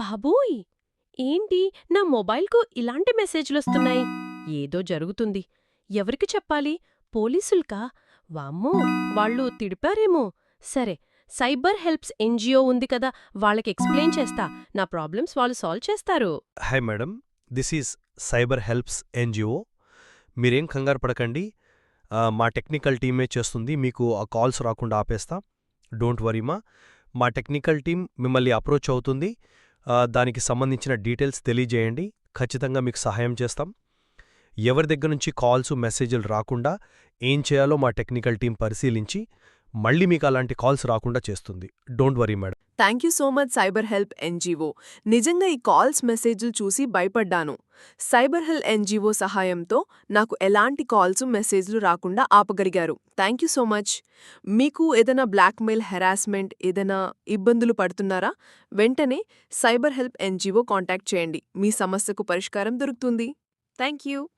బాబోయ్! ఏంటి నా మొబైల్కు ఇలాంటి మెసేజ్లొస్తున్నాయి? ఏదో జరుగుతుంది. ఎవరికి చెప్పాలి? పోలీసుల్కా? వామ్మో! వాళ్ళు తిడిపారేమో. సరే సైబర్ హెల్ప్స్ ఎన్జిఓ ఉంది కదా వాళ్ళకి ఎక్స్ప్లెయిన్ చేస్తా. నా ప్రాబ్లమ్స్ వాళ్ళు సాల్వ్ చేస్తారు. Hi madam this is cyber helps NGO. మీరేం కంగారు పడకండి. మా టెక్నికల్ టీమే చేస్తుంది. మీకు ఆ కాల్స్ రాకుండా ఆపేస్తా. డోంట్ వరీమా. మా టెక్నికల్ టీం మిమ్మల్ని అప్రోచ్ అవుతుంది. దానికి సంబంధించిన డీటెయిల్స్ తెలియజేయండి. ఖచ్చితంగా మీకు సహాయం చేస్తాం. ఎవరి దగ్గర నుంచి కాల్స్ మెసేజ్లు రాకుండా ఏం చేయాలో మా టెక్నికల్ టీం పరిశీలించి మళ్ళీ మీకు అలాంటి కాల్స్ రాకుండా చేస్తుంది. Don't worry madam. Thank you so much cyber help NGO. నిజంగా ఈ కాల్స్ మెసేజ్లు చూసి భయపడ్డాను. సైబర్ హెల్ప్ ఎన్జీఓ సహాయంతో నాకు ఎలాంటి కాల్స్ మెసేజ్లు రాకుండా ఆపగలిగారు. Thank you so much. మీకు ఏదైనా బ్లాక్మెయిల్ హెరాస్మెంట్ ఏదైనా ఇబ్బందులు పడుతున్నారా? వెంటనే సైబర్ హెల్ప్ ఎన్జీఓ కాంటాక్ట్ చేయండి. మీ సమస్యకు పరిష్కారం దొరుకుతుంది. Thank you.